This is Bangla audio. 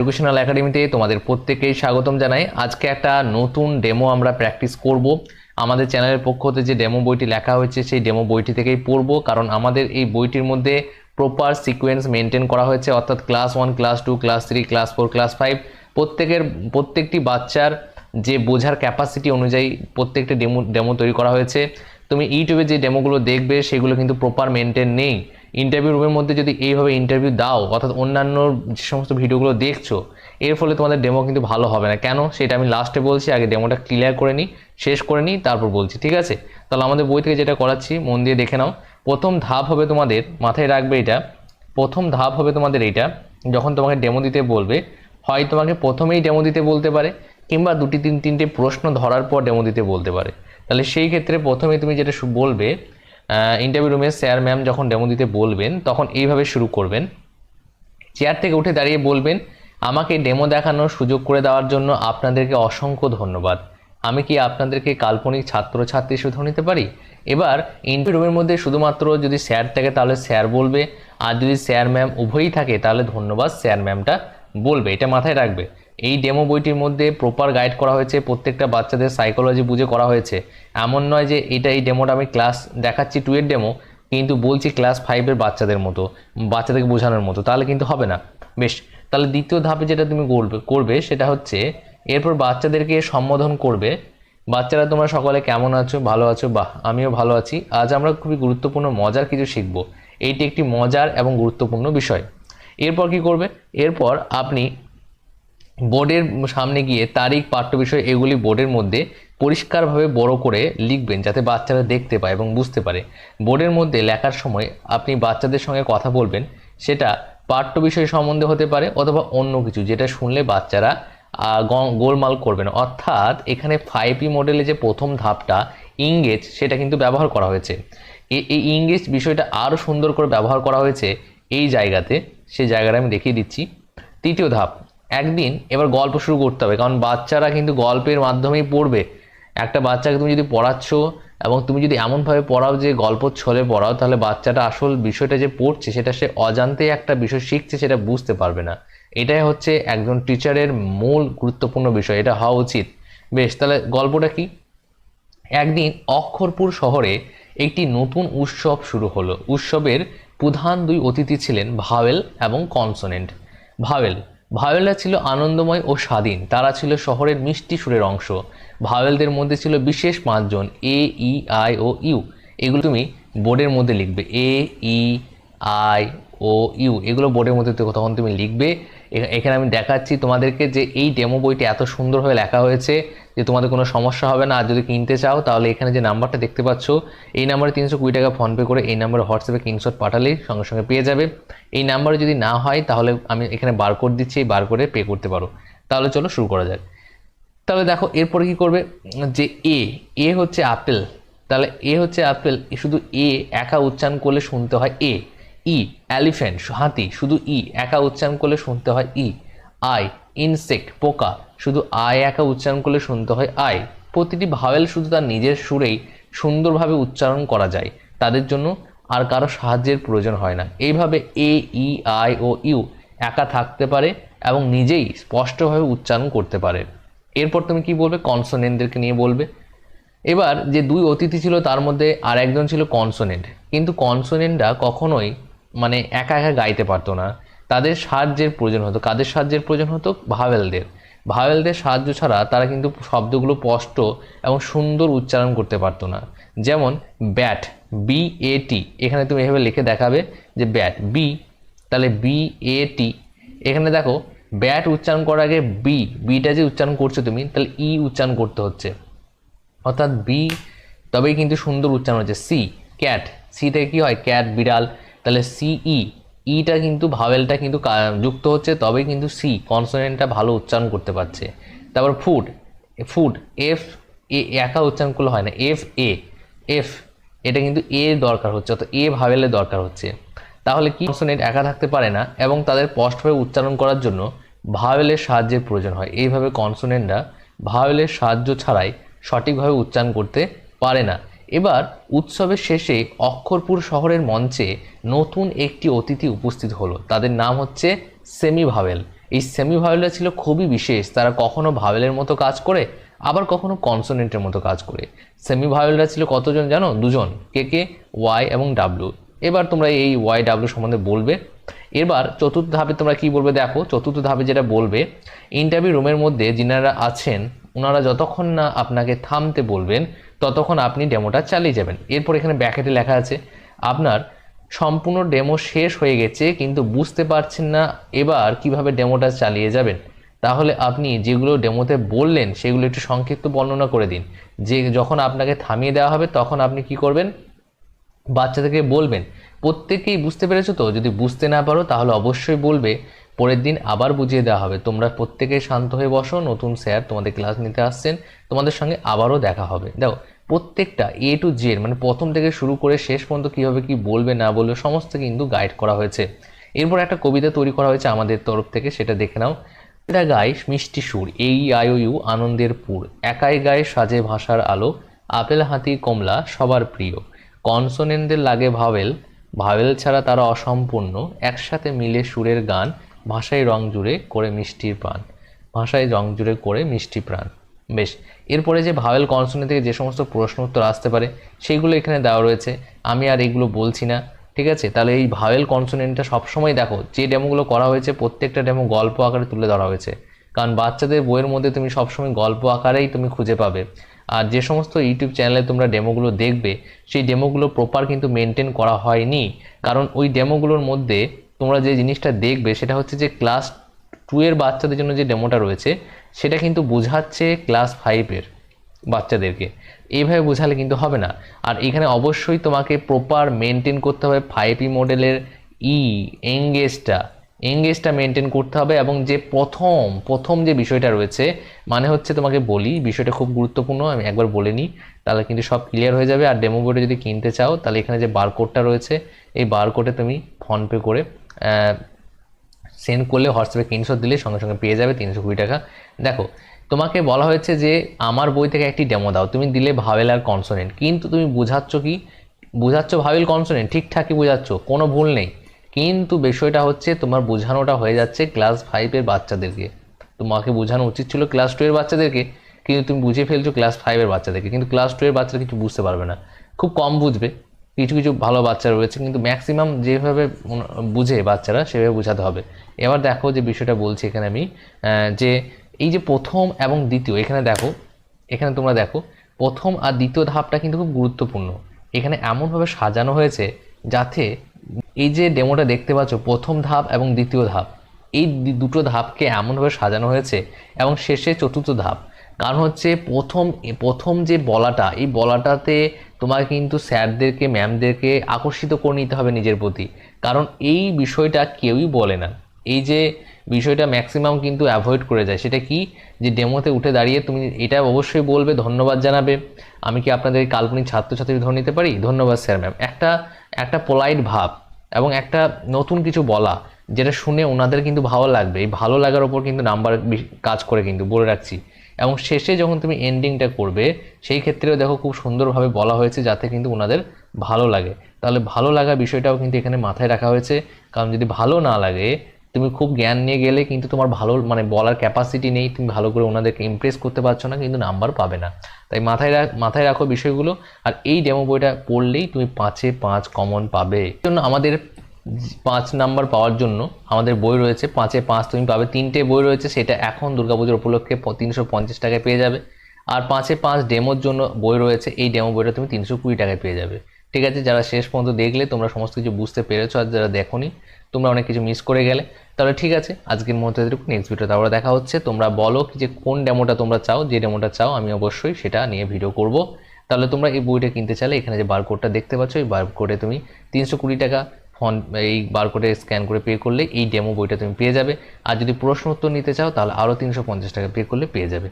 এডুকেশনাল একাডেমিতে তোমাদের প্রত্যেকেই স্বাগতম জানাই। আজকে একটা নতুন ডেমো আমরা প্র্যাকটিস করব। আমাদের চ্যানেলের পক্ষ হতে যে ডেমো বইটি লেখা হয়েছে, সেই ডেমো বইটি থেকেই পড়ব। কারণ আমাদের এই বইটির মধ্যে প্রপার সিকোয়েন্স মেনটেন করা হয়েছে। অর্থাৎ class one class two class three class four class five প্রত্যেকের, প্রত্যেকটি বাচ্চার যে বোঝার ক্যাপাসিটি অনুযায়ী প্রত্যেকটা ডেমো ডেমো তৈরি করা হয়েছে। তুমি ইউটিউবে যে ডেমোগুলো দেখবে, সেগুলো কিন্তু প্রপার মেনটেন নেই। ইন্টারভিউ রুমের মধ্যে যদি এইভাবে ইন্টারভিউ দাও, অর্থাৎ অন্যান্য যে সমস্ত ভিডিওগুলো দেখছ, এর ফলে তোমাদের ডেমো কিন্তু ভালো হবে না। কেন? সেটা আমি লাস্টে বলছি, আগে ডেমোটা ক্লিয়ার করে নিই শেষ করে নিই তারপর বলছি, ঠিক আছে? তাহলে আমাদের বই থেকে যেটা করাচ্ছি, মন দিয়ে দেখে নাও। প্রথম ধাপ হবে তোমাদের, মাথায় রাখবে এটা, প্রথম ধাপ হবে তোমাদের এইটা, যখন তোমাকে ডেমো দিতে বলবে, হয় তোমাকে প্রথমেই ডেমো দিতে বলতে পারে, কিংবা দুটি তিন তিনটে প্রশ্ন ধরার পর ডেমো দিতে বলতে পারে। তাহলে সেই ক্ষেত্রে প্রথমে তুমি যেটা বলবে ইন্টারভিউ রুমে স্যার ম্যাম যখন ডেমো দিতে বলবেন, তখন এইভাবে শুরু করবেন। চেয়ার থেকে উঠে দাঁড়িয়ে বলবেন, আমাকে ডেমো দেখানোর সুযোগ করে দেওয়ার জন্য আপনাদেরকে অসংখ্য ধন্যবাদ। আমি কি আপনাদেরকে কাল্পনিক ছাত্রছাত্রী শুধু নিতে পারি? এবার ইন্টারভিউ রুমের মধ্যে শুধুমাত্র যদি স্যার থাকে, তাহলে স্যার বলবে, আর যদি স্যার ম্যাম উভয়ই থাকে, তাহলে ধন্যবাদ স্যার ম্যামটা বলবে। এটা মাথায় রাখবে। এই ডেমো বইটির মধ্যে প্রপার গাইড করা হয়েছে, প্রত্যেকটা বাচ্চাদের সাইকোলজি বুঝে করা হয়েছে। এমন নয় যে এটা এই ডেমোটা আমি ক্লাস দেখাচ্ছি টু এর ডেমো কিন্তু বলছি ক্লাস ফাইভের বাচ্চাদের মতো, বাচ্চাদেরকে বোঝানোর মতো, তাহলে কিন্তু হবে না। বেশ, তাহলে দ্বিতীয় ধাপে যেটা তুমি করবে করবে সেটা হচ্ছে, এরপর বাচ্চাদেরকে সম্বোধন করবে। বাচ্চারা তোমরা সকলে কেমন আছো? ভালো আছো? বাহ, আমিও ভালো আছি। আজ আমরা খুবই গুরুত্বপূর্ণ মজার কিছু শিখব। এইটি একটি মজার এবং গুরুত্বপূর্ণ বিষয়। এরপর কি করবে? এরপর আপনি বোর্ডের সামনে গিয়ে তারিখ, পাঠ্য বিষয় এগুলি বোর্ডের মধ্যে পরিষ্কারভাবে বড় করে লিখবেন যাতে বাচ্চারা দেখতে পায় এবং বুঝতে পারে। বোর্ডের মধ্যে লেখার সময় আপনি বাচ্চাদের সঙ্গে কথা বলবেন, সেটা পাঠ্য বিষয় সম্বন্ধে হতে পারে অথবা অন্য কিছু, যেটা শুনলে বাচ্চারা গোলমাল করবে না। অর্থাৎ এখানে ফাইভ ই মডেলে যে প্রথম ধাপটা ইংগেজ সেটা কিন্তু ব্যবহার করা হয়েছে। এই ইংগেজ বিষয়টা আরও সুন্দর করে ব্যবহার করা হয়েছে এই জায়গাতে সেই জায়গাটা আমি দেখিয়ে দিচ্ছি। তৃতীয় ধাপ একদিন এবার গল্প শুরু করতে হবে। কারণ বাচ্চারা কিন্তু গল্পের মাধ্যমেই পড়বে। একটা বাচ্চাকে তুমি যদি পড়াচ্ছ এবং তুমি যদি এমনভাবে পড়াও যে গল্প ছলে পড়াও, তাহলে বাচ্চাটা আসল বিষয়টা যে পড়ছে, সেটা সে অজান্তেই একটা বিষয় শিখছে, সেটা বুঝতে পারবে না। এটাই হচ্ছে একজন টিচারের মূল গুরুত্বপূর্ণ বিষয়। এটা হওয়া উচিত। বেশ, তাহলে গল্পটা কি? একদিন অক্ষরপুর শহরে একটি নতুন উৎসব শুরু হলো। উৎসবের প্রধান দুই অতিথি ছিলেন ভাওয়েল এবং কনসোনেন্ট। ভাওয়েল ভাওয়েলরা ছিল আনন্দময় ও স্বাধীন। তারা ছিল শহরের মিষ্টি সুরের অংশ। ভাওয়েলদের মধ্যে ছিল বিশেষ পাঁচজন, এ, ই, আই, ও, ইউ। এগুলো তুমি বোর্ডের মধ্যে লিখবে। A, E, I, O, U. এগুলো বোর্ডের মধ্যে তখন তুমি লিখবে। এখানে আমি দেখাচ্ছি তোমাদেরকে যে এই ডেমো বইটি এত সুন্দরভাবে লেখা হয়েছে যে তোমাদের কোনো সমস্যা হবে না। আর যদি কিনতে চাও, তাহলে এখানে যে নাম্বারটা দেখতে পাচ্ছ, এই নাম্বারে তিনশো কুড়ি টাকা ফোনপে করে এই নাম্বারে হোয়াটসঅ্যাপে স্ক্রিনশট পাঠালেই সঙ্গে সঙ্গে পেয়ে যাবে। এই নাম্বারে যদি না হয়, তাহলে আমি এখানে বার কোড দিচ্ছি, এই বার করে পে করতে পারো। তাহলে চলো শুরু করা যাক। তাহলে দেখো, এরপরে কি করবে? যে এ এ হচ্ছে আপেল তাহলে এ হচ্ছে আপেল শুধু এ একা উচ্চারণ করলে শুনতে হয় এ ই, এলিফ্যান্ট হাতি, শুধু ই, একা উচ্চারণ করলে শুনতে হয় ই। আই, ইনসেক্ট, পোকা, শুধু আই একা উচ্চারণ করলে শুনতে হয় আই। প্রতিটি ভাওয়েল শুধু তার নিজের সুরেই সুন্দরভাবে উচ্চারণ করা যায়। তাদের জন্য আর কারও সাহায্যের প্রয়োজন হয় না। এইভাবে এ, ই, আই ও ইউ একা থাকতে পারে এবং নিজেই স্পষ্টভাবে উচ্চারণ করতে পারে। এরপর তুমি কি বলবে? কনসোনেন্টদেরকে নিয়ে বলবে। এবার যে দুই অতিথি ছিল তার মধ্যে আর একজন ছিল কনসোনেন্ট। কিন্তু কনসোনেন্টরা কখনোই মানে একা একা গাইতে পারতো না। তাদের সাহায্যের প্রয়োজন হতো। কাদের সাহায্যের প্রয়োজন হতো? ভাওয়েলদের। ভাওয়েলদের সাহায্য ছাড়া তারা কিন্তু শব্দগুলো স্পষ্ট এবং সুন্দর উচ্চারণ করতে পারতো না। যেমন, ব্যাট বি এ টি এখানে তুমি এভাবে লিখে দেখাবে যে ব্যাট বি তাহলে বি এ টি এখানে দেখো, ব্যাট উচ্চারণ করার আগে বি বিটা যে উচ্চারণ করছ তুমি, তাহলে ই উচ্চারণ করতে হচ্ছে। অর্থাৎ বি তবেই কিন্তু সুন্দর উচ্চারণ হচ্ছে। সি ক্যাট সি থেকে কী হয়? ক্যাট বিড়াল। তাহলে সিই ইটা কিন্তু ভাওয়েলটা কিন্তু যুক্ত হচ্ছে, তবেই কিন্তু সি কনসোনেন্টটা ভালো উচ্চারণ করতে পারছে। তারপর ফুড ফুড এফ এ একা উচ্চারণ করলে হয় না এফ এ এফ এটা কিন্তু এ দরকার হচ্ছে, অর্থাৎ এ ভাওয়েলের দরকার হচ্ছে। তাহলে কি কনসোনেন্ট একা থাকতে পারে না, এবং তাদের স্পষ্টভাবে উচ্চারণ করার জন্য ভাওয়েলের সাহায্যের প্রয়োজন হয়। এইভাবে কনসোনেন্টরা ভাওয়েলের সাহায্য ছাড়াই সঠিকভাবে উচ্চারণ করতে পারে না। এবার উৎসবের শেষে অক্ষরপুর শহরের মঞ্চে নতুন একটি অতিথি উপস্থিত হলো। তাদের নাম হচ্ছে সেমি ভাবেল। এই সেমি ভাওয়েলটা ছিল খুবই বিশেষ। তারা কখনো ভাবেলের মতো কাজ করে, আবার কখনো কনসোনেন্টের মতো কাজ করে। সেমি ভাওয়েলরা ছিল কতজন জানো? দুজন। কে কে? ওয়াই এবং ডাব্লু এবার তোমরা এই ওয়াই ডাব্লু সম্বন্ধে বলবে। এবার চতুর্থ ধাপে তোমরা কি বলবে? দেখো, চতুর্থ ধাপে যেটা বলবে ইন্টারভিউ রুমের মধ্যে যিনারা আছেন ওনারা যতক্ষণ না আপনাকে থামতে বলবেন, ততক্ষণ আপনি ডেমোটা চালিয়ে যাবেন। এরপর এখানে ব্যাকেটে লেখা আছে, আপনার সম্পূর্ণ ডেমো শেষ হয়ে গেছে, কিন্তু বুঝতে পারছেন না এবার কীভাবে ডেমোটা চালিয়ে যাবেন। তাহলে আপনি যেগুলো ডেমোতে বললেন, সেগুলো একটু সংক্ষিপ্ত বর্ণনা করে দিন। যে যখন আপনাকে থামিয়ে দেওয়া হবে, তখন আপনি কি করবেন? বাচ্চাদেরকে বলবেন। প্রত্যেকেই বুঝতে পেরেছ তো? যদি বুঝতে না পারো, তাহলে অবশ্যই বলবে পরের দিন আবার বুঝিয়ে দেওয়া হবে। তোমরা প্রত্যেকেই শান্ত হয়ে বসো। নতুন স্যার তোমাদের ক্লাস নিতে আসছেন। তোমাদের সঙ্গে আবারও দেখা হবে। দেখো, প্রত্যেকটা এ টু জেড মানে প্রথম থেকে শুরু করে শেষ পর্যন্ত কীভাবে কি বলবে, না বলবে, সমস্ত কিন্তু গাইড করা হয়েছে। এরপর একটা কবিতা তৈরি করা হয়েছে আমাদের তরফ থেকে, সেটা দেখে নাও। এটা গাই মিষ্টি সুর, এই আয়ু ইউ আনন্দের পুর। একাই গায়ে সাজে ভাষার আলো। আপেল হাতি কমলা সবার প্রিয়। কনসোনেন্টদের লাগে ভাবেল। ভাবেল ছাড়া তারা অসম্পূর্ণ। একসাথে মিলে সুরের গান। ভাষায় রং জুড়ে করে মিষ্টির প্রাণ। ভাষায় রং জুড়ে করে মিষ্টি প্রাণ। বেশ, এরপরে যে ভাওয়েল কনসোনেন্ট থেকে যে সমস্ত প্রশ্ন উত্তর আসতে পারে সেইগুলো এখানে দেওয়া রয়েছে। আমি আর এগুলো বলছি না, ঠিক আছে? তাহলে এই ভাওয়েল কনসোনেন্টটা সবসময় দেখো, যে ডেমোগুলো করা হয়েছে, প্রত্যেকটা ডেমো গল্প আকারে তুলে ধরা হয়েছে। কারণ বাচ্চাদের বইয়ের মধ্যে তুমি সবসময় গল্প আকারেই তুমি খুঁজে পাবে। আর যে সমস্ত ইউটিউব চ্যানেলে তোমরা ডেমোগুলো দেখবে, সেই ডেমোগুলো প্রপার কিন্তু মেনটেন করা হয়নি। কারণ ওই ডেমোগুলোর মধ্যে তোমরা যে জিনিসটা দেখবে, সেটা হচ্ছে যে ক্লাস টু এর বাচ্চাদের জন্য যে ডেমোটা রয়েছে, সেটা কিন্তু বোঝাচ্ছে ক্লাস ফাইভের বাচ্চাদেরকে। এইভাবে বোঝালে কিন্তু হবে না। আর এখানে অবশ্যই তোমাকে প্রপার মেনটেন করতে হবে ফাইভ ই মডেলের ই এঙ্গেজটা এঙ্গেজটা মেনটেন করতে হবে এবং যে প্রথম প্রথম যে বিষয়টা রয়েছে মানে হচ্ছে তোমাকে বলি, বিষয়টা খুব গুরুত্বপূর্ণ, আমি একবার বলে নিই, তাহলে কিন্তু সব ক্লিয়ার হয়ে যাবে। আর ডেমো বোর্ডে যদি কিনতে চাও, তাহলে এখানে যে বারকোডটা রয়েছে, এই বারকোডে তুমি ফোনপে করে সেন্ড করলে হোয়াটসঅ্যাপে স্ক্রিনশট দিলে সঙ্গে সঙ্গে পেয়ে যাবে তিনশো কুড়ি টাকা। দেখো, তোমাকে বলা হয়েছে যে আমার বই থেকে একটি ডেমো দাও। তুমি দিলে ভাবেল আর কনসোনেন্ট কিন্তু তুমি বোঝাচ্ছ কি? বোঝাচ্ছ ভাবেল কনসোনেন্ট ঠিকঠাকই বোঝাচ্ছ, কোনো ভুল নেই। কিন্তু বিষয়টা হচ্ছে তোমার বোঝানোটা হয়ে যাচ্ছে ক্লাস ফাইভের বাচ্চাদেরকে। তোমাকে বোঝানো উচিত ছিল ক্লাস টু এর বাচ্চাদেরকে, কিন্তু তুমি বুঝে ফেলছো ক্লাস ফাইভের বাচ্চাদেরকে। কিন্তু ক্লাস টু এর বাচ্চারা কিছু বুঝতে পারবে না। খুব কম বুঝবে। কিছু কিছু ভালো বাচ্চা রয়েছে, কিন্তু ম্যাক্সিমাম যেভাবে বুঝে বাচ্চারা সেভাবে বোঝাতে হবে। এবার দেখো যে বিষয়টা বলছি এখানে আমি যে এই যে প্রথম এবং দ্বিতীয়, এখানে দেখো, এখানে তোমরা দেখো, প্রথম আর দ্বিতীয় ধাপটা কিন্তু খুব গুরুত্বপূর্ণ। এখানে এমনভাবে সাজানো হয়েছে যাতে এই যে ডেমোটা দেখতে পাচ্ছ, প্রথম ধাপ এবং দ্বিতীয় ধাপ, এই দুটো ধাপকে এমনভাবে সাজানো হয়েছে এবং শেষে চতুর্থ ধাপ। কারণ হচ্ছে প্রথম প্রথম যে বলাটা, এই বলাটাতে তোমাকে কিন্তু স্যারদেরকে, ম্যামদেরকে আকর্ষিত করে নিতে হবে নিজের প্রতি। কারণ এই বিষয়টা কেউই বলে না। এই যে বিষয়টা ম্যাক্সিমাম কিন্তু অ্যাভয়েড করে যায়, সেটা কি? যে ডেমোতে উঠে দাঁড়িয়ে তুমি এটা অবশ্যই বলবে, ধন্যবাদ জানাবে। আমি কি আপনাদের কাল্পনিক ছাত্রছাত্রী ধরে নিতে পারি? ধন্যবাদ স্যার ম্যাম। একটা একটা পোলাইট ভাব এবং একটা নতুন কিছু বলা, যেটা শুনে ওনাদের কিন্তু ভালো লাগবে। এই ভালো লাগার ওপর কিন্তু নাম্বার কাজ করে কিন্তু, বলে রাখছি। এবং শেষে যখন তুমি এন্ডিংটা করবে, সেই ক্ষেত্রেও দেখো খুব সুন্দরভাবে বলা হয়েছে যাতে কিন্তু ওনাদের ভালো লাগে। তাহলে ভালো লাগা বিষয়টাও কিন্তু এখানে মাথায় রাখা হয়েছে। কারণ যদি ভালো না লাগে, তুমি খুব জ্ঞান নিয়ে গেলে কিন্তু তোমার ভালো মানে বলার ক্যাপাসিটি নেই, তুমি ভালো করে ওনাদেরকে ইমপ্রেস করতে পারছ না, কিন্তু নাম্বার পাবে না। তাই মাথায় রাখ মাথায় রাখো বিষয়গুলো। আর এই ডেমো বইটা পড়লেই তুমি পাঁচে পাঁচ কমন পাবে। এই জন্য আমাদের পাঁচ নাম্বার পাওয়ার জন্য আমাদের বই রয়েছে, পাঁচে পাঁচ তুমি পাবে তিনটে বই রয়েছে, সেটা এখন দুর্গাপুজোর উপলক্ষে তিনশো পঞ্চাশ টাকায় পেয়ে যাবে। আর পাঁচে পাঁচ ডেমোর জন্য বই রয়েছে, এই ডেমো বইটা তুমি তিনশো কুড়ি টাকায় পেয়ে যাবে। ঠিক আছে, যারা শেষ পর্যন্ত দেখলে তোমরা সমস্ত কিছু বুঝতে পেরেছ, আর যারা দেখোনি, তোমরা অনেক কিছু মিস করে গেলে। তাহলে ঠিক আছে, আজকের মধ্যে নেক্সট ভিডিওতে আবার দেখা হচ্ছে। তোমরা বলো যে কোন ডেমোটা তোমরা চাও, যে ডেমোটা চাও, আমি অবশ্যই সেটা নিয়ে ভিডিও করব। তাহলে তোমরা এই বইটা কিনতে চাইলে এখানে যে বারকোডটা দেখতে পাচ্ছ, এই বারকোডে তুমি তিনশো কুড়ি টাকা ফোন এই বারকোডে স্ক্যান করে পে করলে এই ডেমো বইটা তুমি পেয়ে যাবে। আর যদি প্রশ্ন উত্তর নিতে চাও, তাহলে আরও তিনশো পঞ্চাশ টাকা পে করলে পেয়ে যাবে।